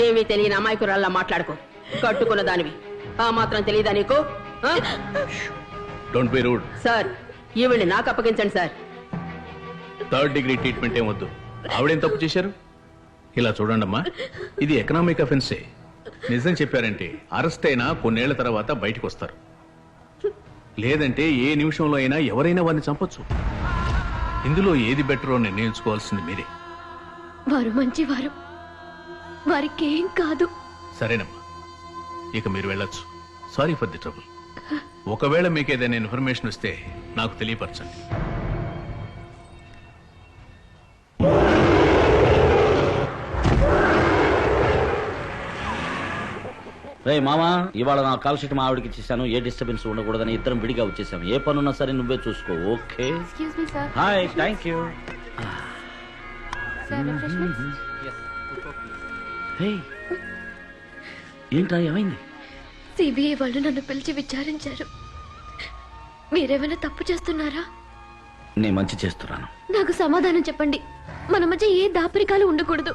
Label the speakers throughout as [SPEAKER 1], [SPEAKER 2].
[SPEAKER 1] ఏమీ తెలియని అమాయకురాల్లా మాట్లాడుకో. కట్టుకున్న దానివి. ఆ మాత్రం తెలియదా నీకు? ఆ?
[SPEAKER 2] డోంట్ బి రూడ్
[SPEAKER 1] సార్ ఈవిడ్ని నాకు అప్పగించండి సార్.
[SPEAKER 2] థర్డ్ డిగ్రీ ట్రీట్మెంట్ ఏం వద్దు. ఆవిడేం తప్పు చేశారు? ఇలా చూడండమ్మా ఇది ఎకనామిక్ అఫెన్సే నిజం చెప్పారంటే అరెస్ట్ అయినా కొన్నేళ్ళ తర్వాత బయటకు వస్తారు. లేదంటే ఏ నిమిషంలో అయినా ఎవరైనా వారిని చంపొచ్చు. ఇందులో ఏది బెటరో నిర్ణయించుకోవాల్సింది మీరే.
[SPEAKER 3] వారు మంచివారు. వారికి కాదు.
[SPEAKER 2] సరేనమ్మా. ఇక మీరు వెళ్ళొచ్చు. సారీ ఫర్ ది ట్రబుల్ ఒకవేళ మీకు ఏదైనా ఇన్ఫర్మేషన్ వస్తే నాకు తెలియపరచండి.
[SPEAKER 4] రే మామా ఇవాళ నా కాల్ షీట్ మా ఆవిడకి ఇచ్చేసాను. ఏ డిస్టర్బెన్స్ ఉండకూడదని ఇద్దరం విడిగా వచ్చేసాం ఏ పనున్నా సరే నువ్వే చూసుకో okay?
[SPEAKER 3] Excuse me sir
[SPEAKER 4] hi thank you ఏంట్రా ఏమైంది?
[SPEAKER 3] సిబిఐ వాళ్ళు నన్ను పిలిచి విచారించారు. మీరేమైనా తప్పు చేస్తున్నారా?
[SPEAKER 4] నేను మంచి చేస్తున్నాను.
[SPEAKER 3] నాకు సమాధానం చెప్పండి. మన మధ్య ఏ దాపరికాలు ఉండకూడదు.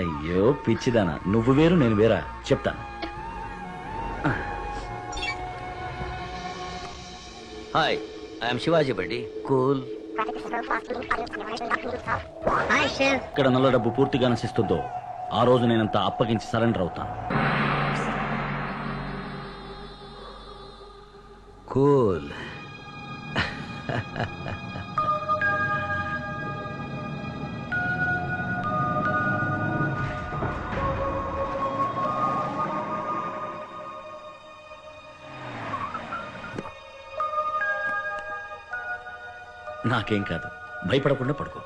[SPEAKER 4] అయ్యో పిచ్చిదానా. నువ్వు వేరు నేను వేరా. చెప్తాను
[SPEAKER 5] హాయ్ ఐఎమ్ శివాజీ బండి
[SPEAKER 4] కూల్ ఇక్కడ నల్ల డబ్బు పూర్తిగా నశిస్తుందో? ఆ రోజు నేనంత అప్పగించి సరెండర్ అవుతాను.
[SPEAKER 5] కూల్.
[SPEAKER 4] నాకేం కాదు. భయపడకుండా పడుకో.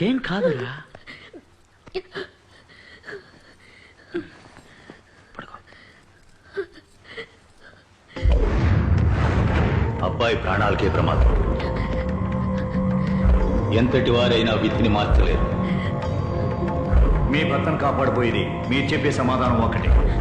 [SPEAKER 4] నాకేం కాదురా. పడుకో.
[SPEAKER 6] అబ్బాయి ప్రాణాలకే ప్రమాదం. ఎంతటి వారైనా విధిని మార్చలేరు. మీ భర్తను కాపాడబోయేది మీరు చెప్పే సమాధానం ఒకటి.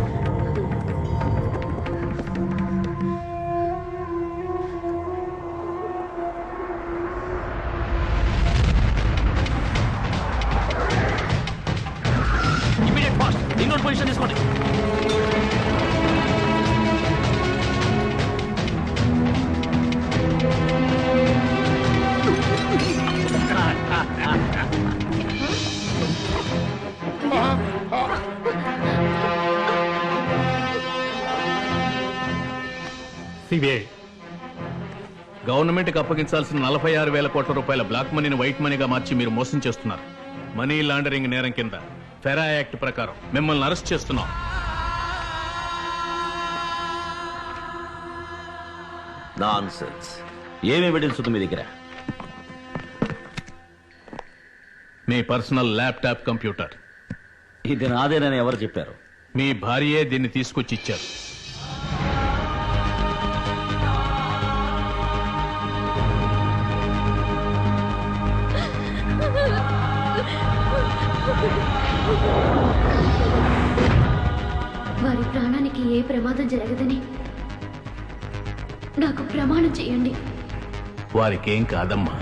[SPEAKER 2] సిబిఐ. గవర్నమెంట్కి అప్పగించాల్సిన నలభై ఆరు వేల కోట్ల రూపాయల బ్లాక్ మనీని వైట్ మనీగా మార్చి మీరు మోసం చేస్తున్నారు. మనీ లాండరింగ్ నేరం కింద ఫెరా యాక్ట్ ప్రకారం మిమ్మల్ని అరెస్ట్ చేస్తున్నాం.
[SPEAKER 5] నాన్ సెన్స్
[SPEAKER 4] ఏం ఎవిడెన్స్ ఉంది మీ దగ్గర?
[SPEAKER 2] మీ పర్సనల్ ల్యాప్టాప్ కంప్యూటర్.
[SPEAKER 4] ఇది నాదేనని ఎవరు చెప్పారు?
[SPEAKER 2] మీ భార్యే దీన్ని తీసుకొచ్చి ఇచ్చారు.
[SPEAKER 3] ప్రాణానికి ఏ ప్రమాదం జరగదని నాకు ప్రమాణం చేయండి.
[SPEAKER 2] వారికేం కాదమ్మా.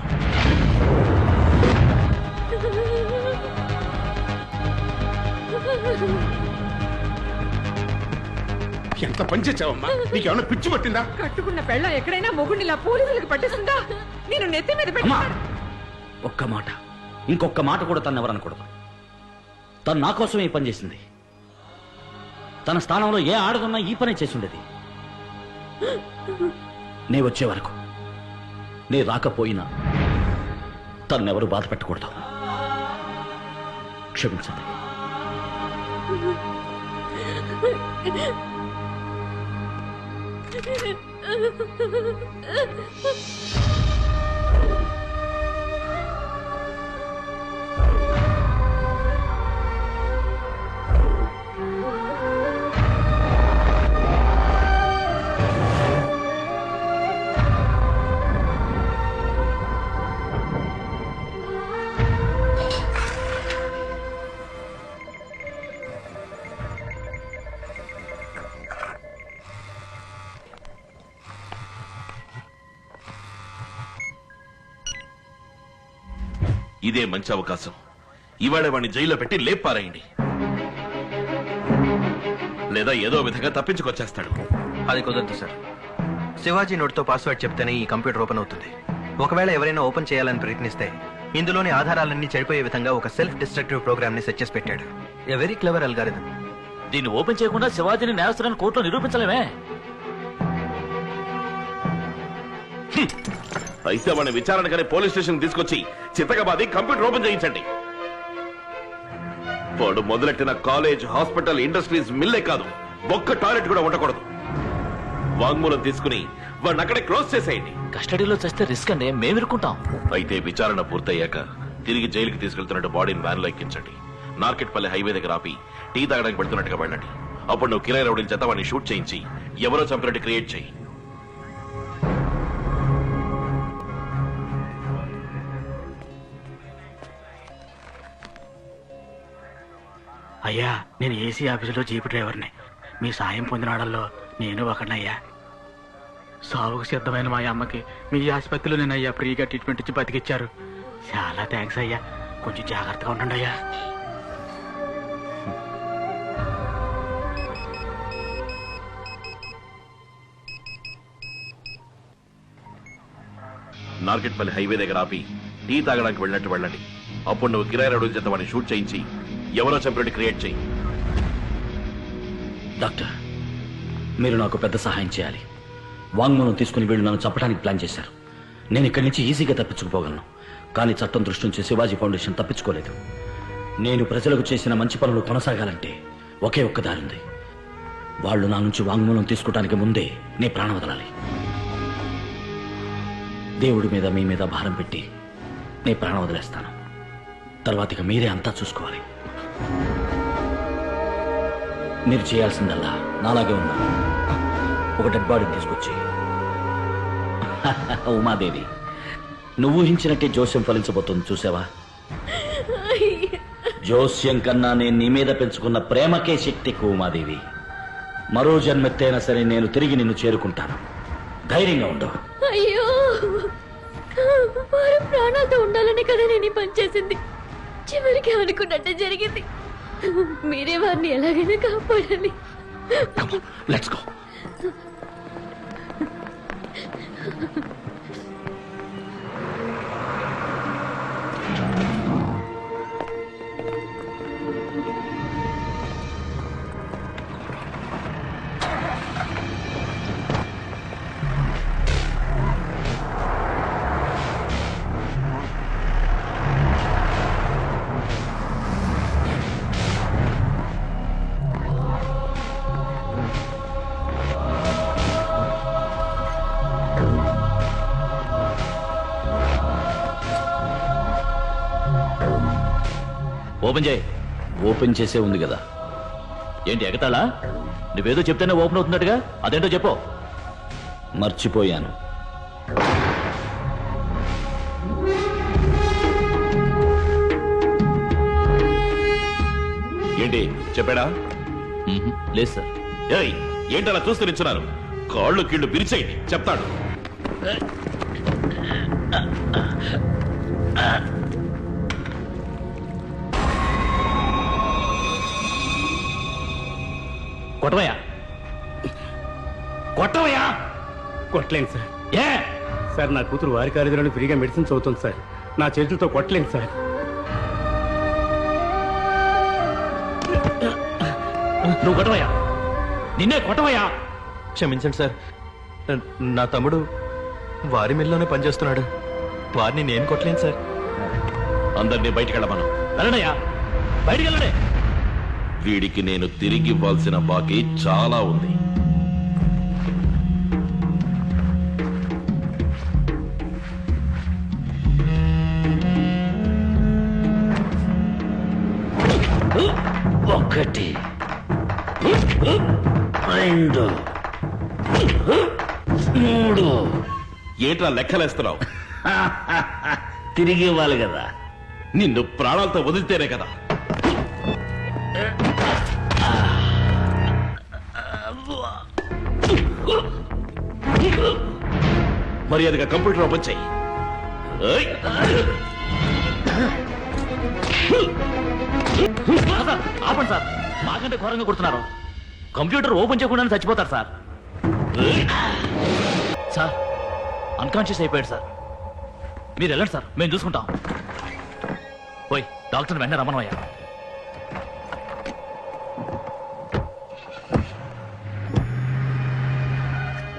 [SPEAKER 7] ఎంత పని చేసావమ్మా నీకేమన్నా పిచ్చి పట్టిందా?
[SPEAKER 1] కట్టుకున్న పెళ్ళ ఎక్కడైనా మొగుడిలా పోలీసులకు పట్టిస్తుందా? నేను నెత్తి మీద
[SPEAKER 4] అమ్మా! ఒక్క మాట. ఇంకొక్క మాట కూడా తను ఎవరనకూడదు. తను నా కోసం ఈ పని చేసింది. తన స్థానంలో ఏ ఆడదున్నా ఈ పని చేసుండేది. నీ వచ్చే వరకు నీ రాకపోయినా తన్నెవరు బాధ పెట్టకూడదు. క్షమించండి.
[SPEAKER 8] ఇదే మంచి అవకాశం. ఇవాళ వాడిని జైల్లో పెట్టి లేపారాయండి. లేదా ఏదో విధంగా తప్పించుకొచ్చేస్తాడు.
[SPEAKER 9] అది కుదరదు సార్. శివాజీ నోట్తో పాస్వర్డ్ చెప్తేనే ఈ కంప్యూటర్ ఓపెన్ అవుతుంది. ఒకవేళ ఎవరైనా ఓపెన్ చేయాలని ప్రయత్నిస్తే ఇందులోని ఆధారాలన్నీ చెడిపోయే విధంగా ఒక సెల్ఫ్ డిస్ట్రక్టివ్ ప్రోగ్రామ్ని సెట్ చేసి పెట్టాడు. A very clever algorithm.
[SPEAKER 4] దీన్ని ఓపెన్ చేయకుండా శివాజీని నేరస్తులను కోర్టులో నిరూపించలేమే.
[SPEAKER 8] అయితే వాడిని విచారణకని పోలీస్ స్టేషన్ తీసుకొచ్చి చిత్తగబాది కంప్యూటర్ ఓపెన్ చేయించండి. వాడు మొదలెట్టిన కాలేజ్ హాస్పిటల్ ఇండస్ట్రీస్ మిల్లే కాదు ఒక్క టాయిలెట్ కూడా ఉండకూడదు. వాంగ్మూలం తీసుకుని వాడిని అక్కడే క్లోజ్ చేసేయండి.
[SPEAKER 4] కస్టడీలో చేస్తే రిస్క్ అండి మేము ఇరుక్కుంటాం.
[SPEAKER 8] అయితే విచారణ పూర్తయ్యాక తిరిగి జైలుకి తీసుకెళ్తున్నట్టు బాడీని వ్యాన్లో ఎక్కించండి. నార్కెట్పల్లి హైవే దగ్గర ఆపి టీ తాగడానికి పెడుతున్నట్టుగా వెళ్ళండి. అప్పుడు నువ్వు కిరాయి రౌడీల చేత వాడిని షూట్ చేయించి ఎవరో చంపినట్టు క్రియేట్ చేయి.
[SPEAKER 10] అయ్యా నేను ఏసీ ఆఫీసులో జీపు డ్రైవర్ని. మీ సాయం పొందిన వాళ్ళల్లో నేను ఒకనయ్యా సాగుకు సిద్ధమైన మా అమ్మకి మీ ఆసుపత్రిలో నేను అయ్యా ఫ్రీగా ట్రీట్మెంట్ ఇచ్చి బతికిచ్చారు. చాలా థ్యాంక్స్ అయ్యా. కొంచెం జాగ్రత్తగా ఉండండి అయ్యా.
[SPEAKER 8] నార్కెట్పల్లి హైవే దగ్గర ఆపి టీ తాగడానికి వెళ్ళినట్టు వెళ్ళండి. అప్పుడు నువ్వు కిరాయి రౌడీల చేత వాడిని షూట్ చేయించి ఎవరో చంపినట్టు క్రియేట్ చేయి.
[SPEAKER 4] డాక్టర్ మీరు నాకు పెద్ద సహాయం చేయాలి. వాంగ్మూలం తీసుకుని వీళ్ళు నన్ను చంపడానికి ప్లాన్ చేశారు. నేను ఇక్కడి నుంచి ఈజీగా తప్పించుకుపోగలను. కానీ చట్టం దృష్టి నుంచి శివాజీ ఫౌండేషన్ తప్పించుకోలేదు. నేను ప్రజలకు చేసిన మంచి పనులు కొనసాగాలంటే ఒకే ఒక్క దారి ఉంది. వాళ్ళు నా నుంచి వాంగ్మూలం తీసుకోవడానికి ముందే నే ప్రాణం వదలాలి. దేవుడి మీద మీ మీద భారం పెట్టి నే ప్రాణం వదిలేస్తాను. తర్వాత ఇక మీరే అంతా చూసుకోవాలి. మీరు చేయాల్సిందల్లా నాలాగే ఉన్నా. ఒక డెడ్ బాడీని తీసుకొచ్చి. ఉమాదేవి నువ్వు ఊహించినట్టే జోస్యం ఫలించబోతుంది చూసావా? జోస్యం కన్నా నేను నీ మీద పెంచుకున్న ప్రేమకే శక్తి ఎక్కువ ఉమాదేవి. మరో జన్మెత్తైనా సరే నేను తిరిగి నిన్ను చేరుకుంటాను. ధైర్యంగా ఉండవు.
[SPEAKER 3] అయ్యో వారు ప్రాణాలతో ఉండాలని కదా నేను పనిచేసింది పని చేసింది. చివరికి అనుకున్నట్టే జరిగింది. మీరే వారిని ఎలాగైనా కాపాడాలి
[SPEAKER 4] లెట్స్ గో ఓపెన్ చేయి. ఓపెన్ చేసే ఉంది కదా. ఏంటి ఎగతాళా? నువ్వేదో చెప్తేనే ఓపెన్ అవుతున్నట్టుగా? అదేంటో చెప్పు. మర్చిపోయాను.
[SPEAKER 8] ఏంటి? చెప్పాడా.
[SPEAKER 4] లేదు సార్.
[SPEAKER 8] ఏయ్ ఏంటలా చూస్తూ నిల్చున్నారు? కాళ్ళు కీళ్ళు పిరిచేయండి చెప్తాడు.
[SPEAKER 4] కొట్టవయ్యా. కొట్టవయ్యా.
[SPEAKER 10] కొట్టలేను సార్.
[SPEAKER 4] ఏ?
[SPEAKER 10] సార్ నా కూతురు వారి కాలేజీలోనే ఫ్రీగా మెడిసిన్ చదువుతుంది సార్. నా చేతులతో కొట్టలేను సార్.
[SPEAKER 4] నువ్వు కొట్టవయ్యా. నిన్నే కొట్టవయ్యా.
[SPEAKER 9] క్షమించండి సార్. నా తమ్ముడు వారి మిల్లోనే పనిచేస్తున్నాడు. వారిని నేను కొట్టలేను సార్.
[SPEAKER 8] అందరినీ బయటికి వెళ్ళమను.
[SPEAKER 4] వెళ్ళడయ్యా బయటికి వెళ్ళడే.
[SPEAKER 8] వీడికి నేను తిరిగి ఇవ్వాల్సిన బాకీ చాలా ఉంది.
[SPEAKER 4] ఒకటి. రెండు. మూడు.
[SPEAKER 8] ఏంట్రా లెక్కలేస్తున్నావు?
[SPEAKER 4] తిరిగి ఇవ్వాలి కదా.
[SPEAKER 8] నిన్ను ప్రాణాలతో వదిలితేనే కదా. మర్యాదగా కంప్యూటర్ ఓపెన్ చెయ్యి
[SPEAKER 6] సార్ ఆపండి సార్. మాకంటే ఘోరంగా కొడుతున్నారు. కంప్యూటర్ ఓపెన్ చేయకుండానే చచ్చిపోతారు సార్. సార్ అన్కాన్షియస్ అయిపోయాడు సార్. మీరు వెళ్ళండి సార్ మేము చూసుకుంటాం. ఓయ్ డాక్టర్ వెంటనే రమణమయ్యా